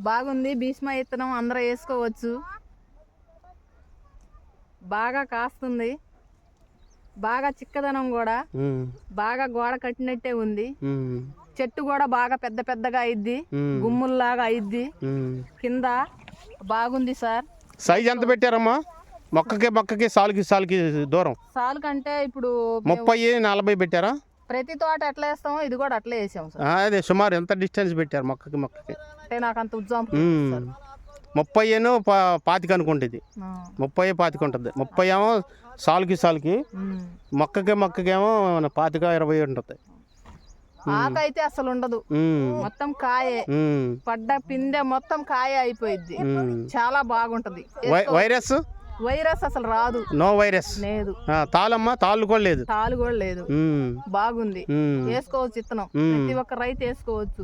బాగుంది. భీష్మ ఇత్తనం అందరూ వేసుకోవచ్చు. బాగా కాస్తుంది. బాగా చిక్కదనం కూడా. బాగా గోడ కట్టినట్టే ఉంది. చెట్టు కూడా బాగా పెద్ద పెద్దగా అయిద్ది. గుమ్ముల్లాగా అయిద్ది. కింద బాగుంది సార్. సైజ్ ఎంత పెట్టారమ్మా? మొక్కకి మొక్కకి సాలుకి సాలుకి దూరం. సాల్ కంటే ఇప్పుడు ముప్పై నలభై పెట్టారా? ప్రతి తోట ఎట్లా వేస్తామో ఇది కూడా అట్లే వేసాం సార్. అదే సుమారు ఎంత డిస్టెన్స్ పెట్టారు మొక్కకి మొక్కకి? అంటే నాకు అంత ఉజ్జాం. ముప్పై ఏను పా పాతిక అనుకుంటుంది. ముప్పై పాతిక ఉంటుంది ముప్పై ఏమో సాలుకి సాలుకి మొక్కకి మొక్కకేమో పాతిక ఇరవై ఉంటుంది. ఆకు అయితే అసలు ఉండదు. మొత్తం కాయే. పడ్డ పిందె మొత్తం కాయ అయిపోయిద్ది. ఉమ్. చాలా బాగుంటది. వైరస్? వైరస్ అసలు రాదు. No virus. లేదు. తాళమ్మా తాళ్ళు కూడా లేదు. తాలు కూడా లేదు. బాగుంది. వేసుకోవచ్చు ఇత్తనం. ప్రతి ఒక్క రైతు వేసుకోవచ్చు.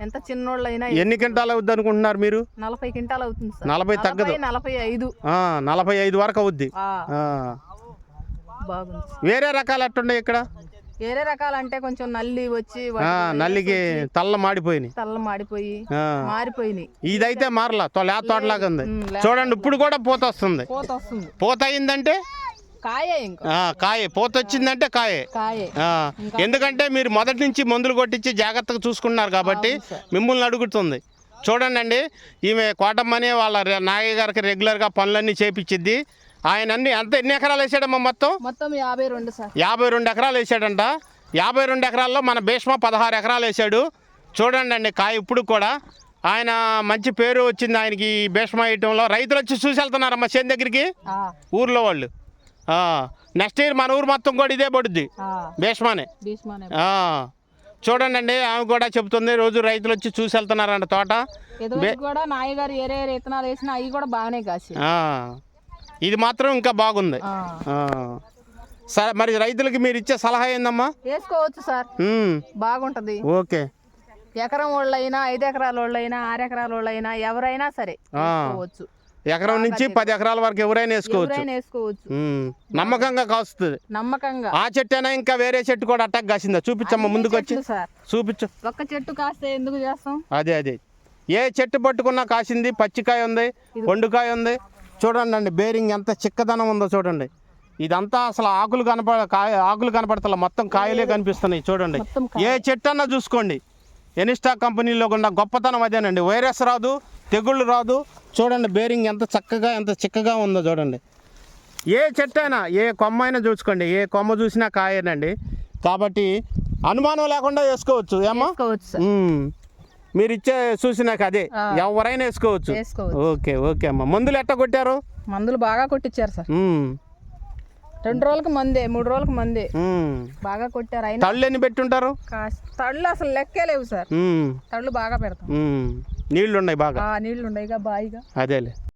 ఎంత చిన్నోళ్ళైనా ఎన్ని క్వింటాలు అవుద్ది అనుకుంటున్నారు మీరు? నలభై క్వింటాల్ అవుతుంది సార్. నలభై తగ్గదు. నలభై ఐదు. నలభై ఐదు వరకు అవుద్ది. బాగుంది. వేరే రకాలు ఎట్టున్నాయి ఇక్కడ? వేరే రకాలంటే కొంచెం నల్లి వచ్చి నల్లికి తల్ల మాడిపోయినాయి. తల్ల మాడిపోయి. మారిపోయినాయి. ఇదైతే మారలా లేత తోటలాగా ఉంది. చూడండి ఇప్పుడు కూడా పూత వస్తుంది. పూత వస్తుంది పూత అయిందంటే? కాయ కాయే. పూత వచ్చిందంటే కాయే. ఎందుకంటే మీరు మొదటి నుంచి మందులు కొట్టించి జాగ్రత్తగా చూసుకున్నారు కాబట్టి మిమ్మల్ని అడుగుతుంది. చూడండి అండి ఈమె కోటమ్మని వాళ్ళ నాగయ్య గారికి రెగ్యులర్గా పనులన్నీ చేపించిద్ది ఆయన అన్ని అంత ఎన్ని ఎకరాలు వేసాడమ్మా మొత్తం? మొత్తం యాభై రెండు సార్. యాభై రెండు ఎకరాలు వేసాడంట. యాభై రెండు ఎకరాల్లో మన భీష్మ పదహారు ఎకరాలు వేసాడు. చూడండి అండి కాయ ఇప్పుడు కూడా. ఆయన మంచి పేరు వచ్చింది ఆయనకి భీష్మ వేయటంలో. రైతులు వచ్చి చూసి వెళ్తున్నారమ్మా చేను దగ్గరికి? ఊర్లో వాళ్ళు. నెక్స్ట్ ఇయర్ మన ఊరు మొత్తం కూడా ఇదే పడుద్ది. భీష్మానే. చూడండి అండి ఆమె కూడా చెప్తుంది రోజు రైతులు వచ్చి చూసి వెళ్తున్నారంట తోట. కూడా నాయ గారు ఏరే వేసినా అవి కూడా బాగానే కాసి ఇది మాత్రం ఇంకా బాగుంది. సరే మరి రైతులకి మీరు ఇచ్చే సలహా ఏందమ్మా? వేసుకోవచ్చు సార్. బాగుంటది. ఓకే. ఎకరం వాళ్ళైనా ఐదు ఎకరాల వాళ్ళైనా ఆరు ఎకరాల వాళ్ళైనా ఎవరైనా సరే. వేసుకోవచ్చు. ఎకరం నుంచి పది ఎకరాల వరకు ఎవరైనా వేసుకోవచ్చు. నమ్మకంగా కాస్తుంది నమ్మకంగా. ఆ చెట్టు అయినా ఇంకా వేరే చెట్టు కూడా అటాక్ కాసిందా? చూపించమ్మా ముందుకు వచ్చి చూపించు. ఒక్క చెట్టు కాస్తే ఎందుకు చేస్తాం? అదే అదే. ఏ చెట్టు పట్టుకున్నా కాసింది పచ్చికాయ ఉంది పండుకాయ ఉంది చూడండి అండి బేరింగ్ ఎంత చిక్కదనం ఉందో చూడండి. ఇదంతా అసలు ఆకులు కనపడ కాయ ఆకులు కనపడతల మొత్తం కాయలే కనిపిస్తున్నాయి చూడండి. ఏ చెట్టు అన్నా చూసుకోండి. ఎనిస్టా కంపెనీలో ఉన్న గొప్పతనం అదేనండి. వైరస్ రాదు తెగుళ్ళు రాదు. చూడండి బేరింగ్ ఎంత చక్కగా ఎంత చిక్కగా ఉందో చూడండి. ఏ చెట్టు అయినా ఏ కొమ్మ అయినా చూసుకోండి. ఏ కొమ్మ చూసినా కాయనండి. కాబట్టి అనుమానం లేకుండా వేసుకోవచ్చు మ్మ్. మీరు ఇచ్చే చూసినాక అదే. ఎవరైనా వేసుకోవచ్చు. ఓకే ఓకే అమ్మా. మందులు ఎట్ట కొట్టారు? మందులు బాగా కొట్టించారు సార్. రెండు రోజులకు మందే మూడు రోజులకు మందే. బాగా కొట్టారు అయినా. తళ్ళు ఎన్ని పెట్టుంటారు? తళ్ళు అసలు లెక్కే లేవు సార్. తళ్ళు బాగా పెడతాం. నీళ్ళు ఉన్నాయి బాగా. నీళ్ళు ఉండయిగా బాయిగా. అదేలే.